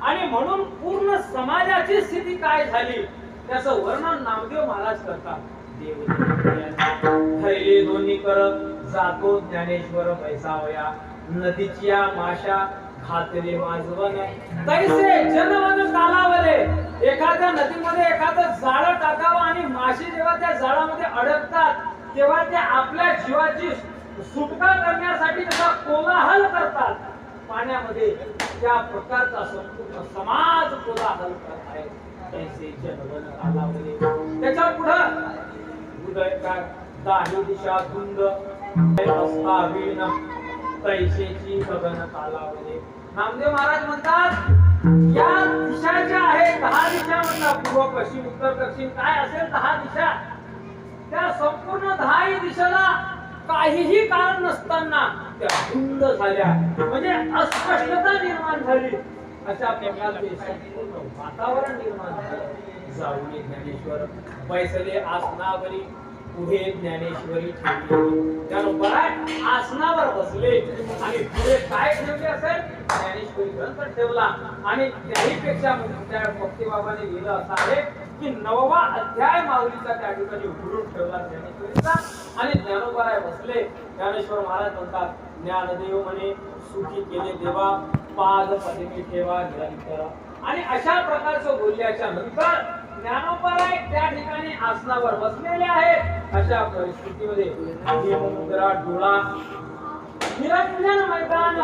आणि म्हणून पूर्ण समाजाची स्थिती काय झाली? त्याचं वर्णन नामदेव महाराज करतात. थैले दोन्ही करत जातो ज्ञानेश्वर पैसावया नदीच्या माशा खातले माजवन. तैसे जनवन कालावले. एखाद्या नदीमध्ये एखादं जाळं टाकावं आणि मासे जेव्हा त्या जाळामध्ये अडकतात तेव्हा ते आपल्या जीवाची सुटका करण्यासाठी त्याचा कोलाहल करतात. पाण्यामध्ये त्या प्रकारचा संपूर्ण समाज कोलाहल करत आहे. तैसे जनवन कालावले त्याच्या पुढं उदय काय दाही दिशा धुंद रस्ता तैसेची गगन कालावले नामदेव महाराज म्हणतात या दिशा ज्या आहेत दहा दिशा म्हणतात पूर्व पश्चिम उत्तर दक्षिण काय असेल दहा दिशा त्या संपूर्ण दहाही दिशेला काहीही कारण नसताना त्या धुंद झाल्या. म्हणजे अस्पष्टता निर्माण झाली. अशा प्रकारचे संपूर्ण वातावरण निर्माण झालं. जाऊने ज्ञानेश्वर बैसले आसनावरी पुढे ज्ञानेश्वरी ठेवली. त्यानंतर आहे आसनावर बसले. आणि पुढे काय ठेवले असेल? ज्ञानेश्वरी ग्रंथ ठेवला. आणि त्याही पेक्षा त्या भक्तीबाबाने लिहिलं असं आहे. की नववा अध्याय माऊलीचा त्या ठिकाणी उघडून ठेवला ज्ञानेश्वरीचा. आणि ज्ञानोबाराय बसले. ज्ञानेश्वर महाराज म्हणतात ज्ञानदेव म्हणे सुखी केले देवा पाद पदवी ठेवा निरंतर. आणि अशा प्रकारचं बोलल्याच्या नंतर ज्ञानोपराय त्या ठिकाणी आसनावर बसलेले आहेत. अशा परिस्थितीमध्ये मुद्रा डोळा निरंजन मैदान.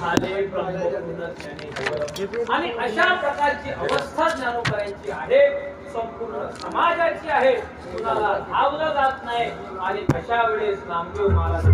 झाले ब्रह्मपूर्ण ज्ञानेश्वर आणि अशा प्रकारची अवस्था ज्ञानोबरायांची आहे. संपूर्ण समाजाची आहे. कुणाला धावलं जात नाही. आणि अशा वेळेस नामदेव महाराज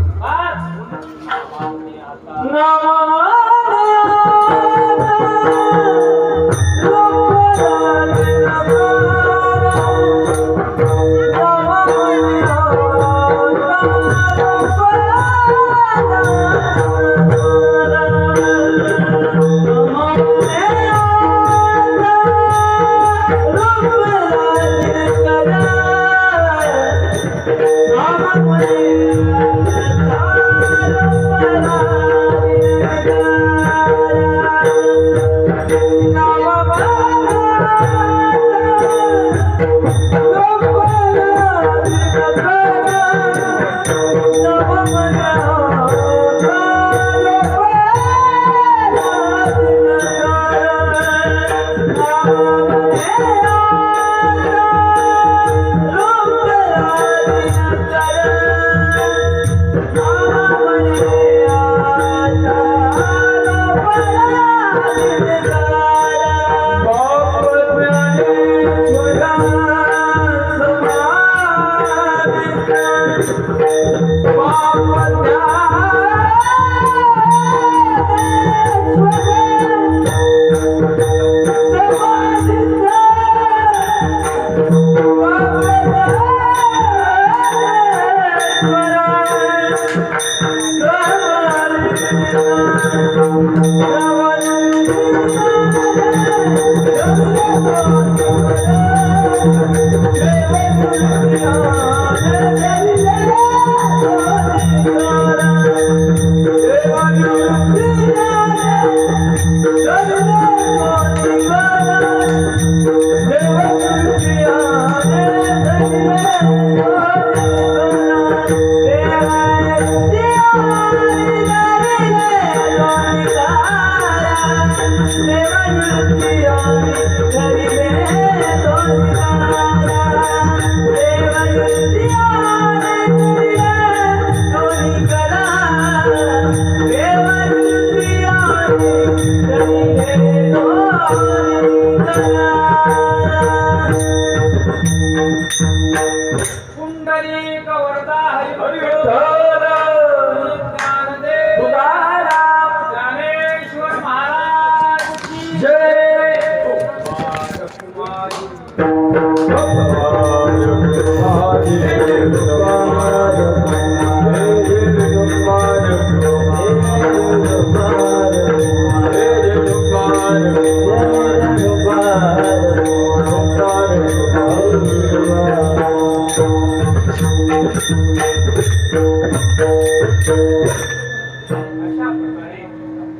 Yeah.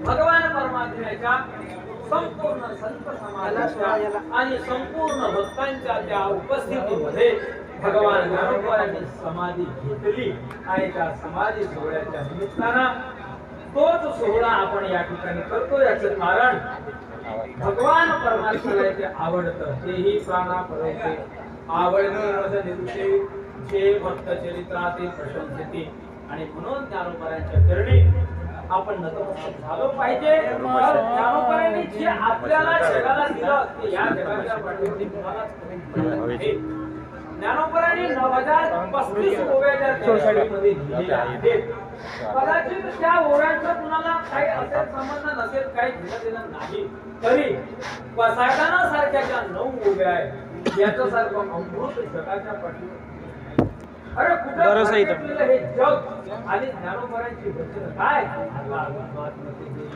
भगवान परमात्म्याच्या संपूर्ण संत समाजाच्या आणि संपूर्ण भक्तांच्या त्या उपस्थितीमध्ये भगवान ज्ञानोबांनी समाधी घेतली आणि त्या समाधी सोहळ्याच्या निमित्तानं तोच सोहळा आपण या ठिकाणी करतो. याचं कारण भगवान परमात्म्याला ते आवडतं तेही प्राणा परवते आवडते निरुषे जे भक्त चरित्रातील प्रशंसते आणि म्हणून ज्ञानोपरांच्या चरणी आपण नतमस्तक झालो पाहिजे. ज्ञानोपरांनी जे आपल्याला जगाला दिलं ते या जगाच्या पाठीवरती कुणालाच कमी पडलं नऊ हजार पस्तीस ओव्याच्या ज्या त्याच्यामध्ये आहेत कदाचित त्या ओव्या ओव्यांचा कुणाला काही असेल संबंध नसेल काही घेणं देणं नाही तरी पसायदाना सारख्या ज्या नऊ ओव्या आहेत. याच्यासारखं अमृत जगाच्या अरे कुठं हे जग आणि ज्ञानोबारांची वचन काय? मध्ये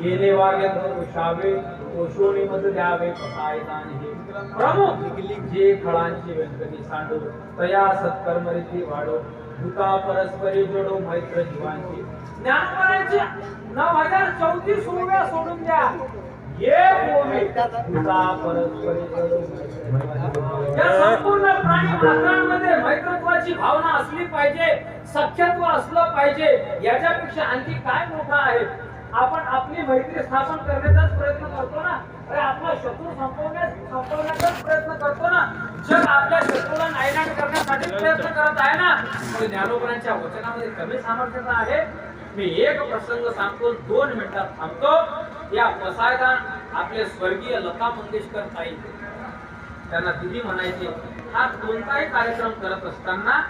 गेले वागे शावे ओशोणी मत द्यावे पसायदान हे प्रमुख जे फळांची व्यंकटी सांडो तया सत्कर्म रीती वाढो भूता परस्परी जोडो मैत्र जीवांची. ज्ञानोबारांची नऊ हजार चौतीस ओव्या सोडून द्या. एक ओवी भूता परस्परी जोडो या संपूर्ण प्राणी मात्रांमध्ये मैत्रत्वाची भावना असली पाहिजे सख्यत्व असलं पाहिजे याच्यापेक्षा आणखी काय मोठा आहे? आपण आपली मैत्री स्थापन करण्याचाच प्रयत्न करतो ना? अरे आपला शत्रू संपवण्यास संपवण्याचाच प्रयत्न करतो ना? जग आपल्या शत्रूला नायनाट करण्या प्रयत्न करत आहे ना. म्हणजे ज्ञानोबरांच्या वचनामध्ये कमी सामर्थ्याचा आहे. मी एक प्रसंग सांगतो दोन मिनिटात थांबतो. या पसायदान आपले स्वर्गीय लता मंगेशकर ताई. त्यांना दिदी म्हणायचे हा कोणताही कार्यक्रम करत असताना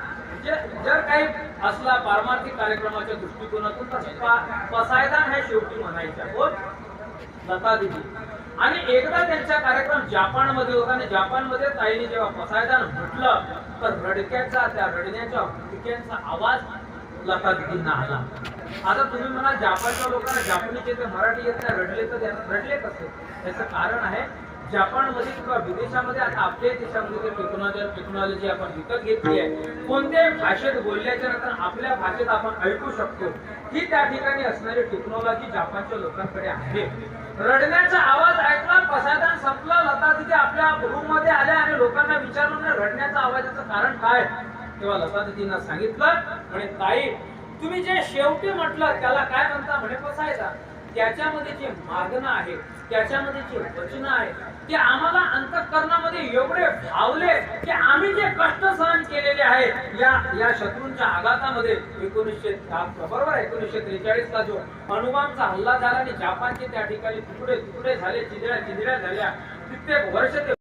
जर काही असला पारमार्थिक कार्यक्रमाच्या दृष्टिकोनातून पसायदान हे शेवटी म्हणायच्या कोण लता दिदी. आणि एकदा त्यांचा कार्यक्रम जपानमध्ये होता आणि जपानमध्ये ताईने जेव्हा पसायदान म्हटलं तर रडक्याचा त्या रडण्याच्या हुडक्यांचा आवाज लता घेऊन आला. आता तुम्ही म्हणा जापानच्या लोकांना जापनीचे ते मराठी येत नाही रडले तर रडले कसे? त्याचं कारण आहे जपानमध्ये किंवा विदेशामध्ये आता आपल्या देशामध्ये जे टेक्नॉलॉजी टेक्नॉलॉजी आपण विकत घेतली आहे कोणत्याही भाषेत बोलल्याच्या नंतर आपल्या भाषेत आपण ऐकू शकतो. ही त्या ठिकाणी असणारी टेक्नॉलॉजी जपानच्या लोकांकडे आहे. रडण्याचा आवाज ऐकला पसायदान संपला लता तिथे आपल्या रूममध्ये आल्या आणि लोकांना विचारून रडण्याचा आवाजाचं कारण काय? तेव्हा लता दिदींना सांगितलं म्हणे ताई तुम्ही जे शेवटी म्हटलं त्याला काय म्हणता? म्हणे पसायदा त्याच्यामध्ये जे मागणं आहे त्याच्यामध्ये जे वचन आहे ते आम्हाला अंतकरणामध्ये एवढे भावले की आम्ही जे कष्ट सहन केलेले आहे या या शत्रूंच्या आघातामध्ये एकोणीसशे बरोबर एकोणीसशे त्रेचाळीस ला जो अणुबामचा हल्ला झाला आणि जपानचे त्या ठिकाणी तुकडे तुकडे झाले चिदड्या चिदड्या झाल्या. कित्येक वर्ष ते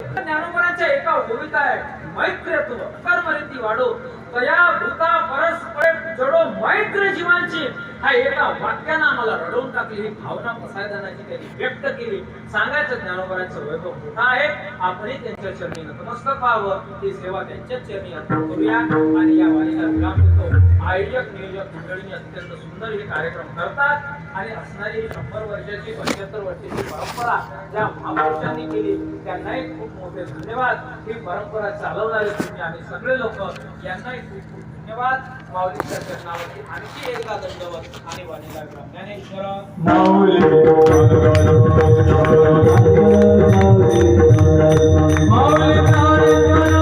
ज्ञानोबराच्या एका ओळीत आहे मैत्रेत्व कर्मरीती वाढो तया भूता परस्पर जडो मैत्र जीवांची. हा एका वाक्यानं आम्हाला रडवून टाकली. ही भावना पसायदानाची त्यांनी व्यक्त केली. सांगायचं ज्ञानोबराचं वैभव मोठा आहे. आपणही त्यांच्या चरणी नतमस्तक व्हावं. ही सेवा त्यांच्याच चरणी अर्पण करूया. आणि या वाणीला विराम देतो. आयोजक नियोजक मंडळींनी अत्यंत सुंदर हे कार्यक्रम करतात. आणि असणारी ही शंभर वर्षाची पंच्याहत्तर वर्षाची परंपरा ज्या महापुरुषांनी केली त्यांनाही खूप मोठे धन्यवाद. ही परंपरा चालवणारे तुम्ही आणि सगळे लोक यांनाही खूप खूप धन्यवाद. माऊलीच्या चरणावरती आणखी एकदा दंडवत आणि वाणीला विराम. ज्ञानेश्वर माऊली माऊली